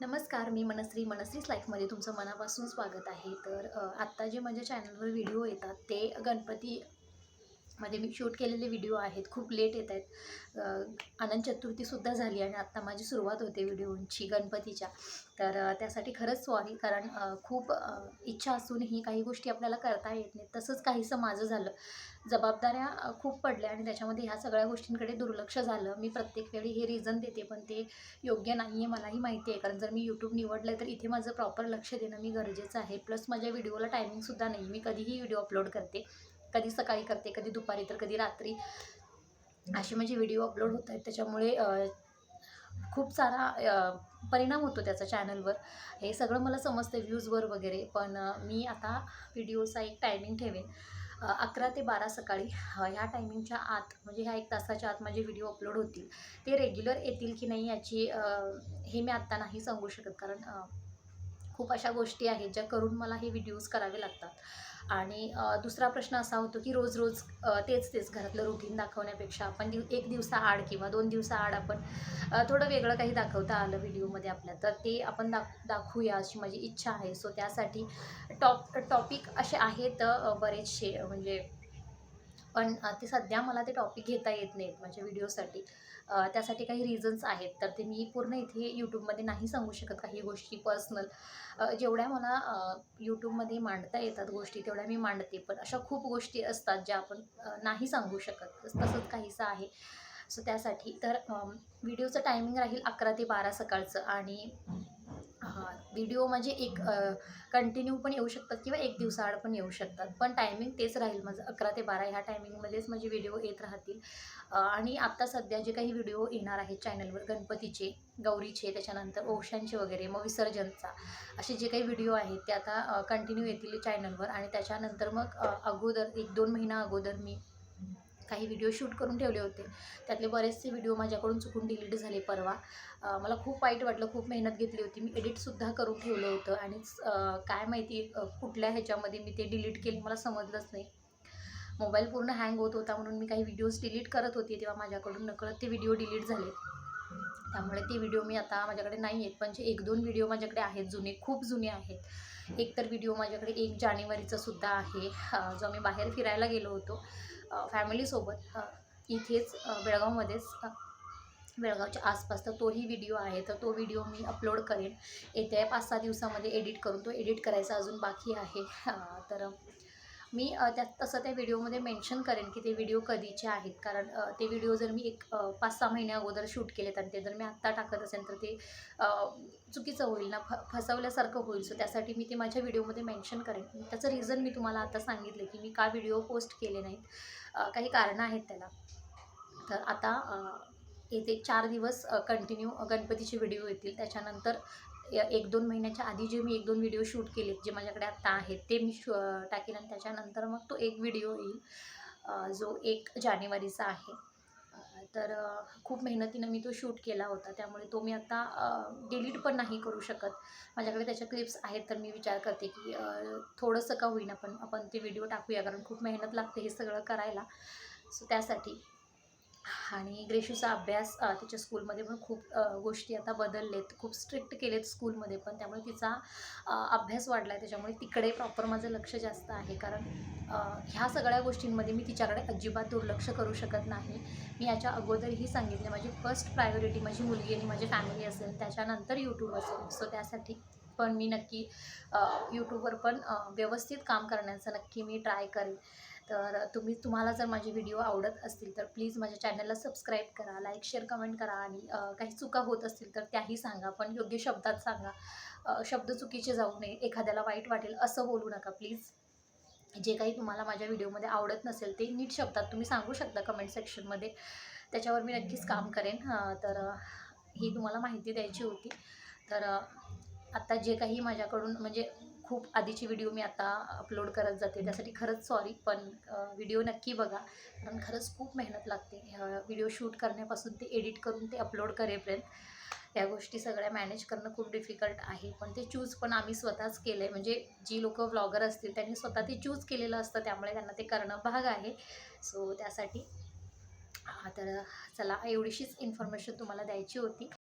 नमस्कार मी मनश्री. मनश्रीच लाईफमध्ये तुमचं मनापासून स्वागत आहे. तर आत्ता जे माझ्या चॅनलवर व्हिडिओ येतात ते गणपती मध्ये मी शूट केलेले व्हिडिओ आहेत खूप लेट येत आहेत. अनंत चतुर्थीसुद्धा झाली आणि आत्ता माझी सुरुवात होते व्हिडिओची गणपतीच्या. तर त्यासाठी खरंच सॉरी कारण खूप इच्छा असूनही काही गोष्टी आपल्याला करता येत नाहीत. तसंच काहीसं माझं झालं. जबाबदाऱ्या खूप पडल्या आणि त्याच्यामध्ये ह्या सगळ्या गोष्टींकडे दुर्लक्ष झालं. मी प्रत्येक वेळी हे रिझन देते पण ते योग्य नाही आहे मलाही माहिती आहे. कारण जर मी यूट्यूब निवडलं तर इथे माझं प्रॉपर लक्ष देणं मी गरजेचं आहे. प्लस माझ्या व्हिडिओला टायमिंगसुद्धा नाही. मी कधीही व्हिडिओ अपलोड करते. कधी सकाळी करते कधी दुपारी तर कधी रात्री. असे माझे व्हिडिओ अपलोड होत आहेत. त्याच्यामुळे खूप सारा परिणाम होतो त्याचा चॅनलवर हे सगळं मला समजतं व्ह्यूजवर वगैरे पण मी आता व्हिडिओचा एक टायमिंग ठेवेन. अकरा ते बारा सकाळी ह्या टायमिंगच्या आत म्हणजे ह्या एक तासाच्या आत माझे व्हिडिओ अपलोड होतील. ते रेग्युलर येतील की नाही याची हे मी आत्ता नाही सांगू शकत. कारण खूप अशा गोष्टी आहेत ज्या करून मला हे व्हिडिओज करावे लागतात. आणि दुसरा प्रश्न असा होतो की रोज रोज तेच तेच घरातलं रुटीन दाखवण्यापेक्षा आपण दिव एक दिवसाआड किंवा दोन दिवसाआड आपण थोडं वेगळं काही दाखवता आलं व्हिडिओमध्ये आपल्या. तर ते आपण दाख दाखवूया अशी माझी इच्छा आहे. सो त्यासाठी टॉप टॉपिक असे आहेत बरेचसे म्हणजे पण ते सध्या मला ते टॉपिक घेता येत नाहीत माझ्या व्हिडिओसाठी त्यासाठी काही रिझन्स आहेत. तर ते मी पूर्ण इथे यूट्यूबमध्ये नाही सांगू शकत काही गोष्टी पर्सनल जेवढ्या मला यूट्यूबमध्ये मांडता येतात गोष्टी तेवढ्या मी मांडते. पण अशा खूप गोष्टी असतात ज्या आपण नाही सांगू शकत. तसंच काहीसं आहे. सो त्यासाठी तर व्हिडिओचं टायमिंग राहील अकरा ते बारा सकाळचं आणि व्हिडिओ म्हणजे एक कंटिन्यू पण येऊ शकतात किंवा एक दिवसाआड पण येऊ शकतात. पण टायमिंग तेच राहील माझं. अकरा ते बारा ह्या टायमिंगमध्येच माझे व्हिडिओ येत राहतील. आणि आत्ता सध्या जे काही व्हिडिओ येणार आहेत चॅनलवर गणपतीचे गौरीचे त्याच्यानंतर ओशांचे वगैरे मग विसर्जनचा असे जे काही व्हिडिओ आहेत ते आता कंटिन्यू येतील चॅनलवर आणि त्याच्यानंतर मग अगोदर एक दोन महिना अगोदर मी काही व्हिडिओ शूट करून ठेवले होते. त्यातले बरेचसे व्हिडिओ माझ्याकडून चुकून डिलीट झाले परवा. मला खूप वाईट वाटलं खूप मेहनत घेतली होती. मी एडिटसुद्धा करून ठेवलं होतं आणि काय माहिती कुठल्या ह्याच्यामध्ये मी ते डिलीट केले मला समजलंच नाही. मोबाईल पूर्ण हँग होत होता म्हणून मी काही व्हिडिओज डिलीट करत होते तेव्हा माझ्याकडून नकळत ते व्हिडिओ डिलीट झाले. त्यामुळे ते व्हिडिओ मी आता माझ्याकडे नाही आहेत पण जे एक दोन व्हिडिओ माझ्याकडे आहेत जुने खूप जुने आहेत. एक तर व्हिडिओ माझ्याकडे एक जानेवारीचा सुद्धा आहे जो मी बाहेर फिरायला गेलो होतो. फॅमिलीसोबत इथेच बेळगावमध्येच बेळगावच्या आसपास. तर तोही व्हिडिओ आहे. तर तो व्हिडिओ मी अपलोड करेन. येत्या पाच सहा दिवसामध्ये एडिट करून तो एडिट करायचा अजून बाकी आहे. तर मी त्यात तसं त्या व्हिडिओमध्ये मेन्शन करेन की ते व्हिडिओ कधीचे आहेत. कारण ते व्हिडिओ जर मी एक पाच सहा महिन्या अगोदर शूट केलेत आणि ते जर मी आत्ता टाकत असेल तर ते चुकीचं होईल ना फ फसवल्यासारखं होईल. सो त्यासाठी मी ते माझ्या व्हिडिओमध्ये मेन्शन करेन. त्याचं रिझन मी तुम्हाला आता सांगितलं की मी का व्हिडिओ पोस्ट केले नाहीत. काही कारणं आहेत त्याला. तर आता येते चार दिवस कंटिन्यू गणपतीचे व्हिडिओ येतील. त्याच्यानंतर एक दोन महिन्याच्या आधी जे मी एक दोन व्हिडिओ शूट केलेत जे माझ्याकडे आत्ता आहेत ते मी शू टाकेन आणि त्याच्यानंतर मग तो एक व्हिडिओ येईल जो एक जानेवारीचा आहे. तर खूप मेहनतीनं मी तो शूट केला होता त्यामुळे तो मी आत्ता डिलीट पण नाही करू शकत. माझ्याकडे त्याच्या क्लिप्स आहेत तर मी विचार करते की थोडंसं का होईना पण आपण ते व्हिडिओ टाकूया कारण खूप मेहनत लागते हे सगळं करायला. सो त्यासाठी आणि ग्रेशूचा अभ्यास तिच्या स्कूलमध्ये पण खूप गोष्टी आता बदललेत. खूप स्ट्रिक्ट केलेत स्कूलमध्ये पण. त्यामुळे तिचा अभ्यास वाढला आहे त्याच्यामुळे तिकडे प्रॉपर माझं लक्ष जास्त आहे. कारण ह्या सगळ्या गोष्टींमध्ये मी तिच्याकडे अजिबात दुर्लक्ष करू शकत नाही. मी याच्या अगोदरही सांगितले. माझी फर्स्ट प्रायोरिटी माझी मुलगी आणि माझी फॅमिली असेल त्याच्यानंतर यूट्यूब असेल. सो त्यासाठी पण मी नक्की यूट्यूबवर पण व्यवस्थित काम करण्याचं नक्की मी ट्राय करेन. तर तुम्ही तुम्हाला जर माझे व्हिडिओ आवडत असतील तर प्लीज माझ्या चॅनलला सबस्क्राईब करा लाईक शेअर कमेंट करा आणि काही चुका होत असतील तर त्याही सांगा. पण योग्य शब्दात सांगा. शब्द चुकीचे जाऊ नये. एखाद्याला वाईट वाटेल असं बोलू नका प्लीज. जे काही तुम्हाला माझ्या व्हिडिओमध्ये आवडत नसेल ते नीट शब्दात तुम्ही सांगू शकता कमेंट सेक्शनमध्ये. त्याच्यावर मी नक्कीच काम करेन. तर ही तुम्हाला माहिती द्यायची होती. तर आत्ता जे काही माझ्याकडून म्हणजे खूप आधीची व्हिडिओ मी आता अपलोड करत जाते. त्यासाठी खरंच सॉरी पण व्हिडिओ नक्की बघा. कारण खरंच खूप मेहनत लागते. व्हिडिओ शूट करण्यापासून ते एडिट करून ते अपलोड करेपर्यंत या गोष्टी सगळ्या मॅनेज करणं खूप डिफिकल्ट आहे. पण ते चूज पण आम्ही स्वतःच केलं आहे म्हणजे जी लोक व्लॉगर असतील त्यांनी स्वतः ते चूज केलेलं असतं. त्यामुळे त्यांना ते करणं भाग आहे. सो त्यासाठी तर चला एवढीशीच इन्फॉर्मेशन तुम्हाला द्यायची होती.